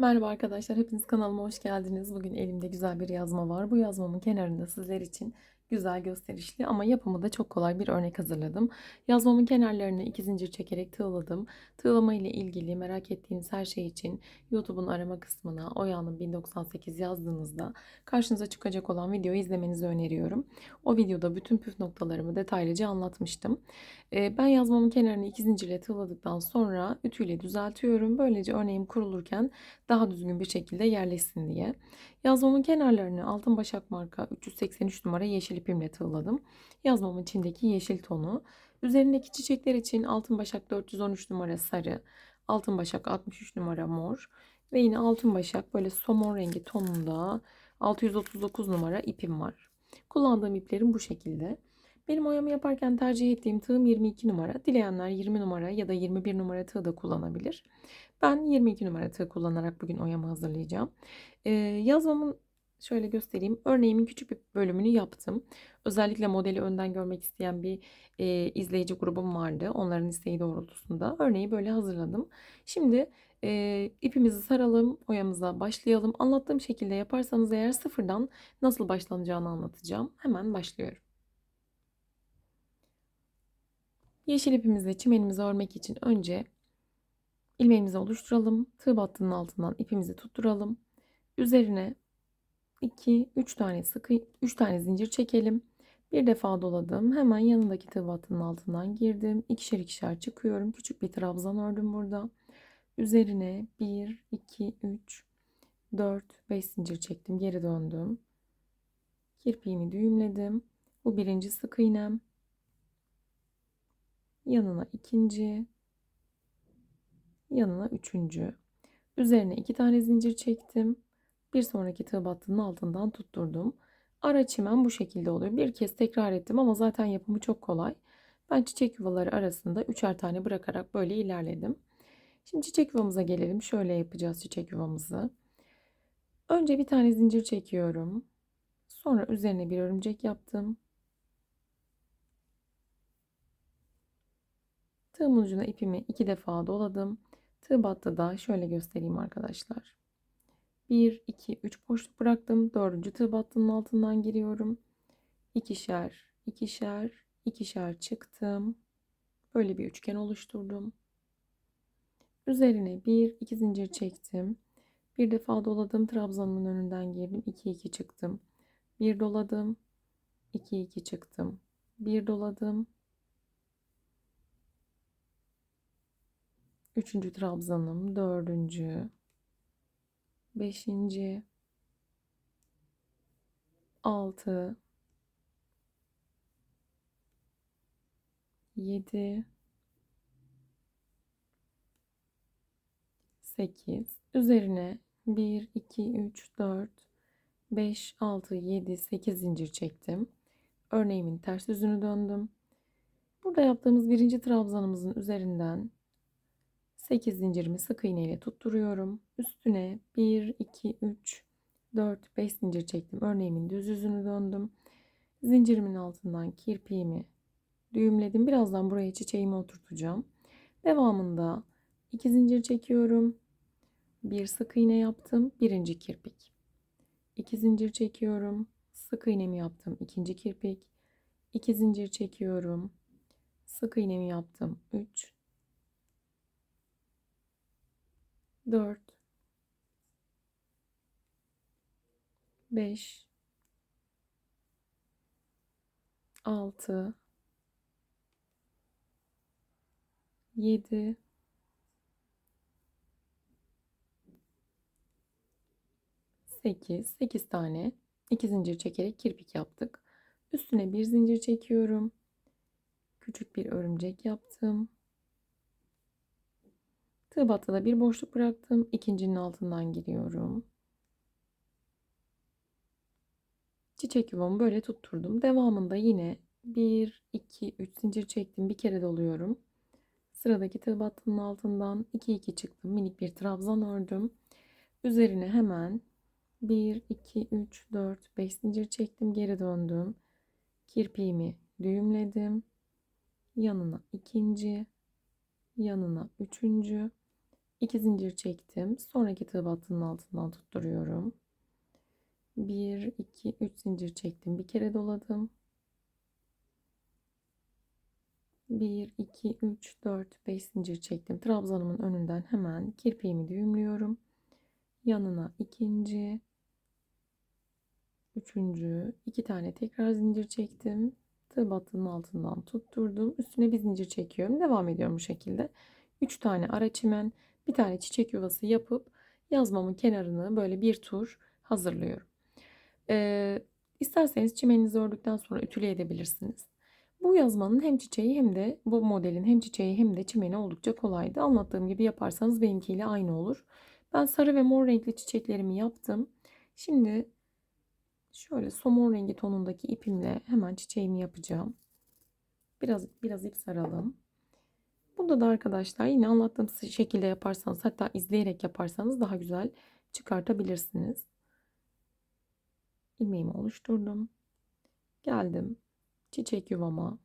Merhaba arkadaşlar, hepiniz kanalıma hoş geldiniz. Bugün elimde güzel bir yazma var. Bu yazmamın kenarında sizler için güzel gösterişli ama yapımı da çok kolay bir örnek hazırladım. Yazmamın kenarlarını iki zincir çekerek tığladım. Tığlama ile ilgili merak ettiğiniz her şey için YouTube'un arama kısmına Oya'nın 1098 yazdığınızda karşınıza çıkacak olan videoyu izlemenizi öneriyorum. O videoda bütün püf noktalarımı detaylıca anlatmıştım. Ee, Ben yazmamın kenarını iki zincirle tığladıktan sonra ütüyle düzeltiyorum. Böylece örneğim kurulurken daha düzgün bir şekilde yerleşsin diye. Yazmamın kenarlarını altın başak marka 383 numara yeşil ipimle tığladım. Yazmamın içindeki yeşil tonu. Üzerindeki çiçekler için altın başak 413 numara sarı, altın başak 63 numara mor ve yine altın başak böyle somon rengi tonunda 639 numara ipim var. Kullandığım iplerim bu şekilde. Benim oyamı yaparken tercih ettiğim tığım 22 numara. Dileyenler 20 numara ya da 21 numara tığ da kullanabilir. Ben 22 numara tığ kullanarak bugün oyamı hazırlayacağım. Ee, yazmamın şöyle göstereyim. Örneğimin küçük bir bölümünü yaptım. Özellikle modeli önden görmek isteyen bir e, izleyici grubum vardı. Onların isteği doğrultusunda örneği böyle hazırladım. Şimdi e, ipimizi saralım, oyamıza başlayalım. Anlattığım şekilde yaparsanız eğer sıfırdan nasıl başlanacağını anlatacağım. Hemen başlıyorum. Yeşil ipimizle çimenimizi örmek için önce ilmeğimizi oluşturalım. Tığ battının altından ipimizi tutturalım. Üzerine 2 3 tane sıkı 3 tane zincir çekelim. Bir defa doladım. Hemen yanındaki tığ battının altından girdim. İkişer ikişer çıkıyorum. Küçük bir trabzan ördüm burada. Üzerine 1 2 3 4 5 zincir çektim. Geri döndüm. Kirpiğimi düğümledim. Bu birinci sık iğnem yanına ikinci, yanına üçüncü. Üzerine iki tane zincir çektim. Bir sonraki tığ battının altından tutturdum. Ara çimen bu şekilde oluyor. Bir kez tekrar ettim ama zaten yapımı çok kolay. Ben çiçek yuvaları arasında üçer tane bırakarak böyle ilerledim. Şimdi çiçek yuvamıza gelelim. Şöyle yapacağız çiçek yuvamızı. Önce bir tane zincir çekiyorum. Sonra üzerine bir örümcek yaptım. Tığımın ucuna ipimi iki defa doladım. Tığ battı da şöyle göstereyim arkadaşlar. 1, 2, 3 boşluk bıraktım. Dördüncü tığ battının altından giriyorum. İkişer, ikişer, ikişer çıktım. Böyle bir üçgen oluşturdum. Üzerine bir, iki zincir çektim. Bir defa doladım. Trabzanımın önünden girdim. 2, 2 çıktım. Bir doladım. 2, 2 çıktım. Bir doladım. Üçüncü trabzanım, dördüncü, beşinci, altı, yedi, sekiz. Üzerine bir, iki, üç, dört, beş, altı, yedi, sekiz zincir çektim. Örneğimin ters yüzünü döndüm. Burada yaptığımız birinci trabzanımızın üzerinden 8 zincirimi sık iğne ile tutturuyorum. Üstüne 1, 2, 3, 4, 5 zincir çektim. Örneğimin düz yüzünü döndüm. Zincirimin altından kirpiğimi düğümledim. Birazdan buraya çiçeğimi oturtacağım. Devamında 2 zincir çekiyorum. Bir sık iğne yaptım. Birinci kirpik. 2 zincir çekiyorum. Sık iğnemi yaptım. ikinci kirpik. 2 zincir çekiyorum. Sık iğnemi yaptım. 3 4 5 6 7 8 8 tane 2 zincir çekerek kirpik yaptık. Üstüne bir zincir çekiyorum. Küçük bir örümcek yaptım. Tığ battıda bir boşluk bıraktım. İkincinin altından giriyorum. Çiçek yuvamı böyle tutturdum. Devamında yine 1, 2, 3 zincir çektim. Bir kere doluyorum. Sıradaki tığ altından 2, 2 çıktım. Minik bir trabzan ördüm. Üzerine hemen 1, 2, 3, 4, 5 zincir çektim. Geri döndüm. Kirpiğimi düğümledim. Yanına ikinci, yanına üçüncü, 2 zincir çektim. Sonraki tığ battının altından tutturuyorum. 1 2 3 zincir çektim. Bir kere doladım. 1 2 3 4 5 zincir çektim. Trabzanımın önünden hemen kirpiğimi düğümlüyorum. Yanına ikinci, üçüncü, iki tane tekrar zincir çektim. Tığ battının altından tutturdum. Üstüne bir zincir çekiyorum. Devam ediyorum bu şekilde. 3 tane ara çimen, bir tane çiçek yuvası yapıp yazmamın kenarını böyle bir tur hazırlıyorum. Ee, isterseniz çimeninizi ördükten sonra ütüleyebilirsiniz. Bu yazmanın hem çiçeği hem de bu modelin hem çiçeği hem de çimeni oldukça kolaydı. Anlattığım gibi yaparsanız benimkiyle aynı olur. Ben sarı ve mor renkli çiçeklerimi yaptım. Şimdi şöyle somon rengi tonundaki ipimle hemen çiçeğimi yapacağım. Biraz biraz ip saralım. Bunda da arkadaşlar yine anlattığım şekilde yaparsanız hatta izleyerek yaparsanız daha güzel çıkartabilirsiniz. İlmeğimi oluşturdum. Geldim çiçek yuvama.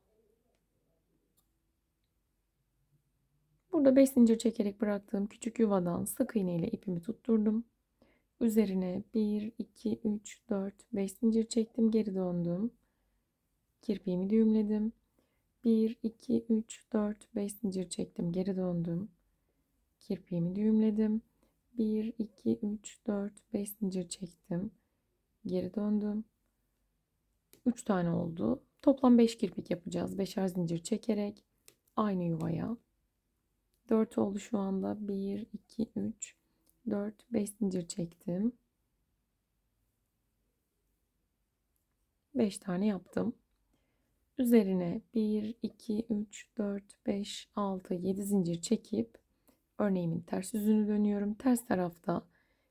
Burada 5 zincir çekerek bıraktığım küçük yuvadan sık iğne ile ipimi tutturdum. Üzerine 1, 2, 3, 4, 5 zincir çektim. Geri döndüm. Kirpiğimi düğümledim. 1, 2, 3, 4, 5 zincir çektim. Geri döndüm. Kirpiğimi düğümledim. 1, 2, 3, 4, 5 zincir çektim. Geri döndüm. 3 tane oldu. Toplam 5 kirpik yapacağız. 5'er zincir çekerek aynı yuvaya. 4 oldu şu anda. 1, 2, 3, 4, 5 zincir çektim. 5 tane yaptım. Üzerine 1, 2, 3, 4, 5, 6, 7 zincir çekip örneğimin ters yüzünü dönüyorum. Ters tarafta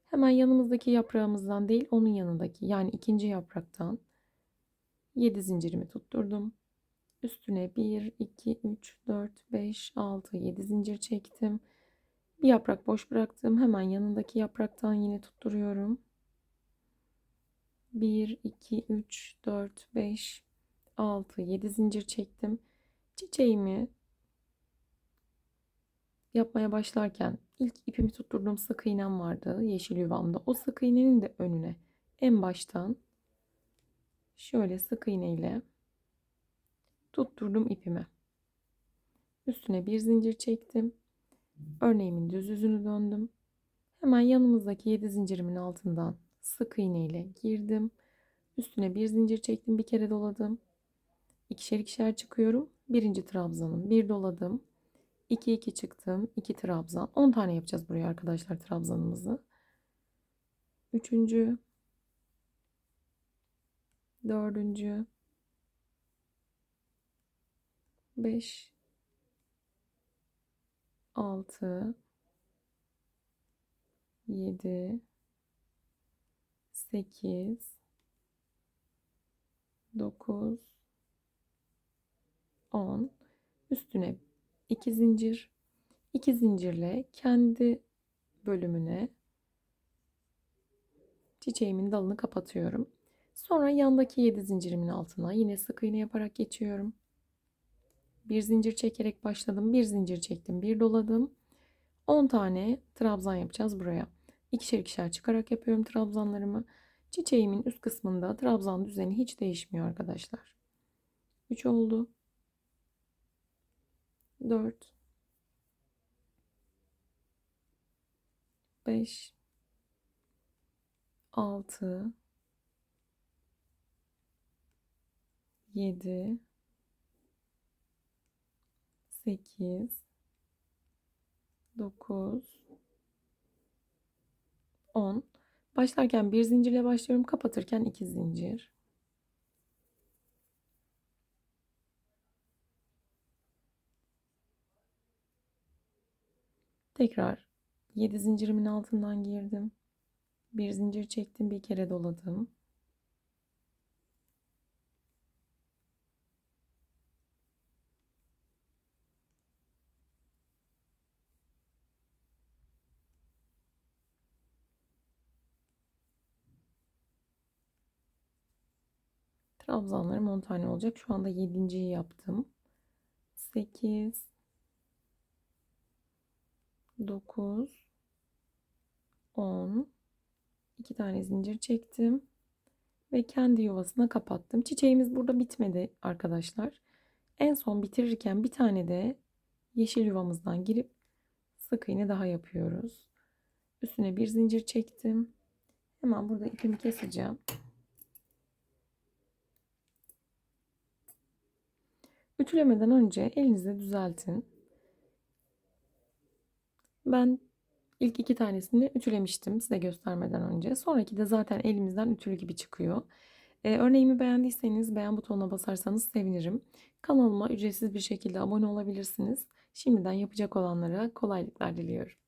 hemen yanımızdaki yaprağımızdan değil onun yanındaki yani ikinci yapraktan 7 zincirimi tutturdum. Üstüne 1, 2, 3, 4, 5, 6, 7 zincir çektim. Bir yaprak boş bıraktım. Hemen yanındaki yapraktan yine tutturuyorum. 1, 2, 3, 4, 5, 6, 7 zincir çektim. Çiçeğimi yapmaya başlarken ilk ipimi tutturduğum sık iğnem vardı yeşil yuvamda. O sık iğnenin de önüne en baştan şöyle sık iğne ile tutturdum ipimi. Üstüne bir zincir çektim. Örneğimin düz yüzünü döndüm. Hemen yanımızdaki 7 zincirimin altından sık iğne ile girdim. Üstüne bir zincir çektim. Bir kere doladım. İkişer ikişer çıkıyorum. Birinci trabzanım. Bir doladım. 2 2 çıktım. 2 trabzan. 10 tane yapacağız buraya arkadaşlar trabzanımızı. Üçüncü dördüncü, beş, altı, yedi, sekiz, dokuz, on. Üstüne iki zincir, iki zincirle kendi bölümüne çiçeğimin dalını kapatıyorum. Sonra yandaki 7 zincirimin altına yine sık iğne yaparak geçiyorum. Bir zincir çekerek başladım. Bir zincir çektim. Bir doladım. 10 tane trabzan yapacağız buraya. İkişer ikişer çıkarak yapıyorum trabzanlarımı. Çiçeğimin üst kısmında trabzan düzeni hiç değişmiyor arkadaşlar. 3 oldu. 4 5 6 7 8 9 10 Başlarken bir zincirle başlıyorum. Kapatırken iki zincir. Tekrar 7 zincirimin altından girdim. Bir zincir çektim, bir kere doladım. Trabzanlarım 10 tane olacak. Şu anda 7.yi yaptım. 8 9 10 2 tane zincir çektim ve kendi yuvasına kapattım. Çiçeğimiz burada bitmedi arkadaşlar. En son bitirirken bir tane de yeşil yuvamızdan girip sık iğne daha yapıyoruz. Üstüne bir zincir çektim. Hemen burada ipimi keseceğim. Ütülemeden önce elinizle düzeltin. Ben ilk iki tanesini ütülemiştim size göstermeden önce. Sonraki de zaten elimizden ütülü gibi çıkıyor. Ee, örneğimi beğendiyseniz beğen butonuna basarsanız sevinirim. Kanalıma ücretsiz bir şekilde abone olabilirsiniz. Şimdiden yapacak olanlara kolaylıklar diliyorum.